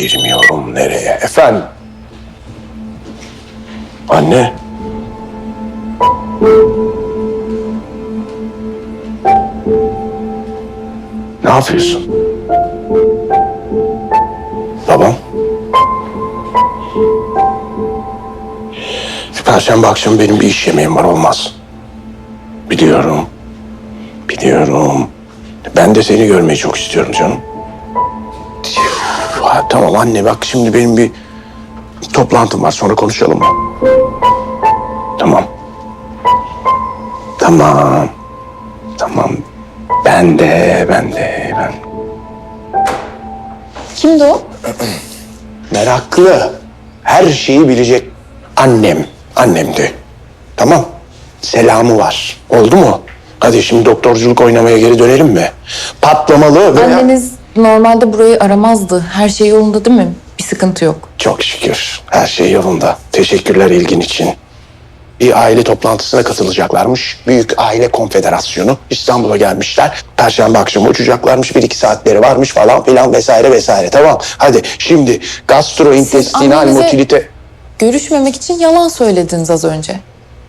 Girmiyorum nereye? Efendim? Anne? Ne yapıyorsun? Babam? Perşembe akşamı benim bir iş yemeğim var olmaz. Biliyorum. Biliyorum. Ben de seni görmeyi çok istiyorum canım. Tamam anne bak şimdi benim bir toplantım var sonra konuşalım? Tamam. Tamam. Tamam. Ben de, ben de, ben. Kimdi o? Meraklı. Her şeyi bilecek annem. Annemdi. Tamam. Selamı var. Oldu mu? Hadi şimdi doktorculuk oynamaya geri dönelim mi? Patlamalı ve... Anneniz normalde burayı aramazdı. Her şey yolunda değil mi? Bir sıkıntı yok. Çok şükür. Her şey yolunda. Teşekkürler ilgin için. Bir aile toplantısına katılacaklarmış. Büyük Aile Konfederasyonu. İstanbul'a gelmişler. Perşembe akşamı uçacaklarmış. Bir iki saatleri varmış falan filan vesaire vesaire. Tamam. Hadi şimdi gastrointestinal annenize- motilite... Görüşmemek için yalan söylediniz az önce.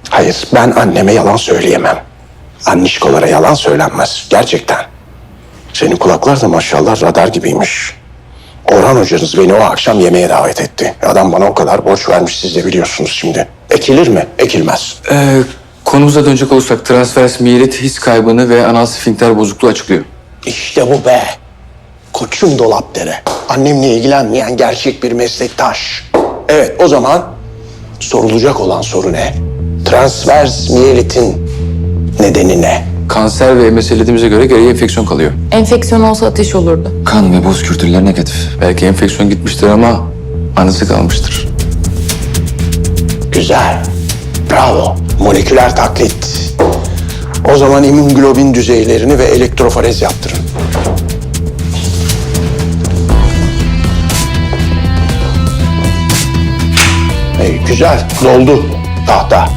Hayır ben anneme yalan söyleyemem. Annişkolara yalan söylenmez. Gerçekten. Senin kulaklar da maşallah radar gibiymiş. Orhan hocanız beni o akşam yemeğe davet etti. Adam bana o kadar borç vermiş siz de biliyorsunuz şimdi. Ekilir mi? Ekilmez. Ee, konumuza dönecek olursak transvers miyelit his kaybını ve anal sfinkter bozukluğu açıklıyor. İşte bu be. Koçum dolap dere. Annemle ilgilenmeyen gerçek bir meslektaş. Evet o zaman sorulacak olan soru ne? Transvers miyelitin nedeni ne? Kanser ve meselediğimize göre geriye enfeksiyon kalıyor. Enfeksiyon olsa ateş olurdu. Kan ve boz kültürleri negatif. Belki enfeksiyon gitmiştir ama anısı kalmıştır. Güzel. Bravo. Moleküler taklit. O zaman immünoglobin düzeylerini ve elektroforez yaptırın. Hey, güzel. Doldu tahta.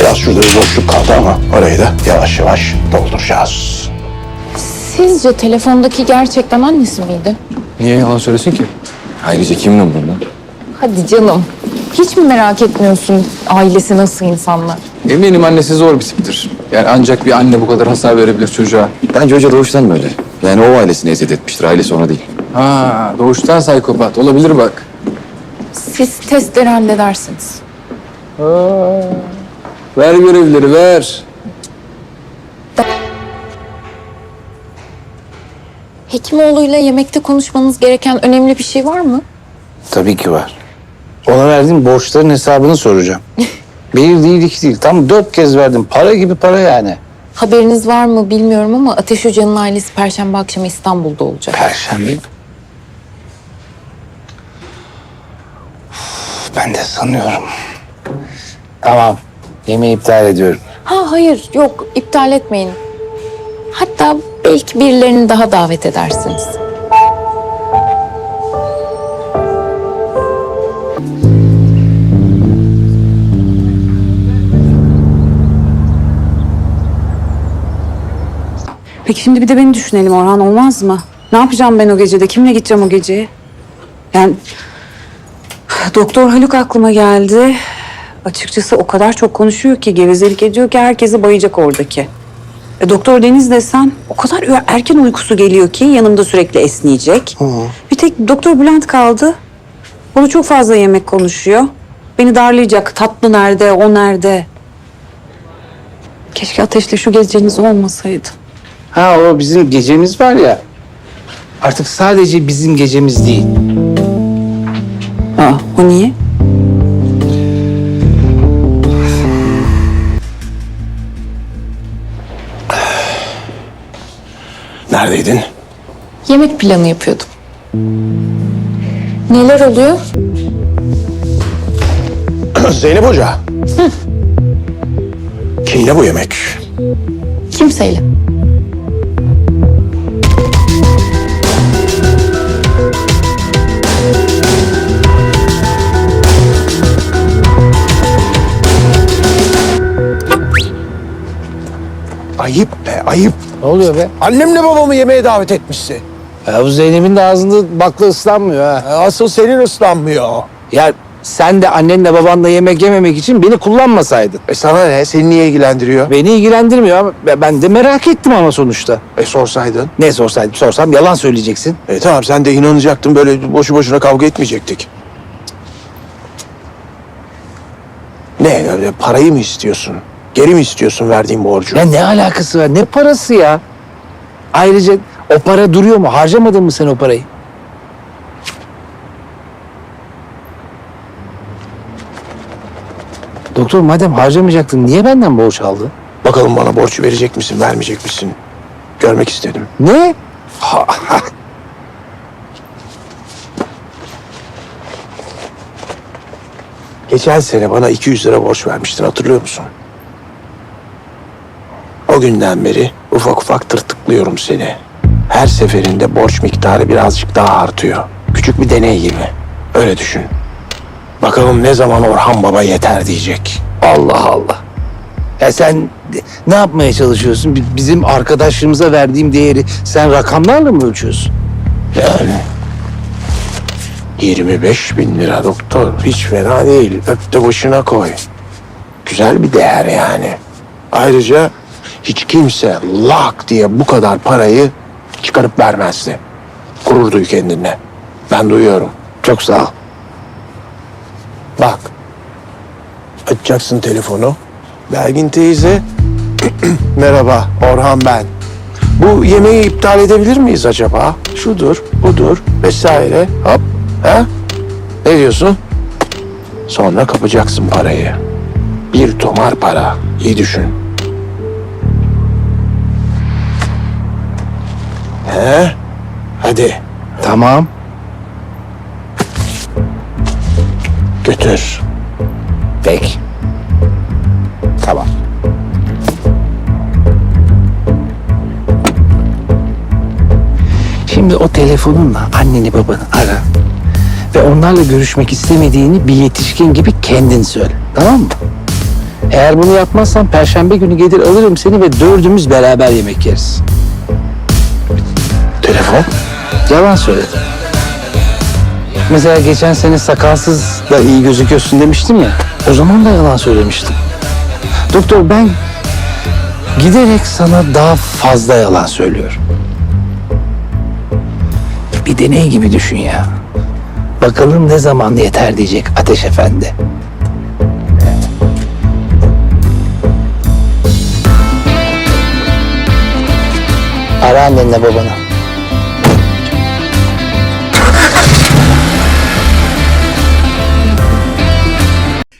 Biraz şurada bir boşluk kaldı ama orayı da yavaş yavaş dolduracağız. Sizce telefondaki gerçekten annesi miydi? Niye yalan söylesin ki? Ayrıca kimin umurunda? Hadi canım. Hiç mi merak etmiyorsun ailesi nasıl insanlar? Eminim annesi zor bir tiptir. Yani ancak bir anne bu kadar hasar verebilir çocuğa. Bence hoca doğuştan böyle. Yani o ailesini eziyet etmiştir, ailesi ona değil. Ha, doğuştan psikopat. Olabilir bak. Siz testleri halledersiniz. Ver görevleri ver. Hekimoğlu'yla yemekte konuşmanız gereken önemli bir şey var mı? Tabii ki var. Ona verdiğim borçların hesabını soracağım. Bir değil, iki değil. Tam dört kez verdim. Para gibi para yani. Haberiniz var mı bilmiyorum ama Ateş Hoca'nın ailesi Perşembe akşamı İstanbul'da olacak. Perşembe. Üf, Ben de sanıyorum. Tamam. Yemeği iptal ediyorum. Ha hayır yok iptal etmeyin. Hatta belki birilerini daha davet edersiniz. Peki şimdi bir de beni düşünelim Orhan olmaz mı? Ne yapacağım ben o gecede? Kimle gideceğim o geceye? Yani Doktor Haluk aklıma geldi. Açıkçası o kadar çok konuşuyor ki gevezelik ediyor ki herkesi bayacak oradaki. E, Doktor Deniz desem o kadar ü- erken uykusu geliyor ki yanımda sürekli esneyecek. Bir tek Doktor Bülent kaldı. O da çok fazla yemek konuşuyor. Beni darlayacak. Tatlı nerede, o nerede? Keşke ateşle şu geceniz olmasaydı. Ha o bizim gecemiz var ya. Artık sadece bizim gecemiz değil. Aa, o niye? Neredeydin? Yemek planı yapıyordum. Neler oluyor? Zeynep Hoca. Kimle bu yemek? Kimseyle. Ayıp be ayıp. Ne oluyor be? Annemle babamı yemeğe davet etmişsin. Ya bu Zeynep'in de ağzında bakla ıslanmıyor ha. Asıl senin ıslanmıyor. Ya sen de annenle babanla yemek yememek için beni kullanmasaydın. E sana ne? Seni niye ilgilendiriyor? Beni ilgilendirmiyor ama ben de merak ettim ama sonuçta. E sorsaydın. Ne sorsaydım sorsam yalan söyleyeceksin. E tamam sen de inanacaktın böyle boşu boşuna kavga etmeyecektik. Ne öyle parayı mı istiyorsun? Geri mi istiyorsun verdiğin borcu? Ya ne alakası var? Ne parası ya? Ayrıca o para duruyor mu? Harcamadın mı sen o parayı? Doktor madem harcamayacaktın niye benden borç aldın? Bakalım bana borç verecek misin, vermeyecek misin? Görmek istedim. Ne? Geçen sene bana 200 lira borç vermiştin hatırlıyor musun? O günden beri ufak ufak tırtıklıyorum seni. Her seferinde borç miktarı birazcık daha artıyor. Küçük bir deney gibi. Öyle düşün. Bakalım ne zaman Orhan Baba yeter diyecek. Allah Allah. Ya sen ne yapmaya çalışıyorsun? Bi- Bizim arkadaşlığımıza verdiğim değeri sen rakamlarla mı ölçüyorsun? Yani 25 bin lira doktor. Hiç fena değil. Öp de başına koy. Güzel bir değer yani. Ayrıca hiç kimse lak diye bu kadar parayı çıkarıp vermezdi. Gurur duy kendine. Ben duyuyorum. Çok sağ ol. Bak. Açacaksın telefonu. Belgin teyze. Merhaba Orhan ben. Bu yemeği iptal edebilir miyiz acaba? Şudur, budur vesaire. Hop. Ha? Ne diyorsun? Sonra kapacaksın parayı. Bir tomar para. İyi düşün. He? Hadi Tamam. götür. Peki. Tamam. Şimdi o telefonunla anneni babanı ara. Ve onlarla görüşmek istemediğini bir yetişkin gibi kendin söyle. Tamam mı? Eğer bunu yapmazsan perşembe günü gelir alırım seni ve dördümüz beraber yemek yeriz. Telefon? Yalan söyledim. Mesela geçen sene sakalsız da iyi gözüküyorsun demiştim ya. O zaman da yalan söylemiştim. Doktor ben giderek sana daha fazla yalan söylüyorum. Bir deney gibi düşün ya. Bakalım ne zaman yeter diyecek Ateş Efendi. Ara annenle babanı.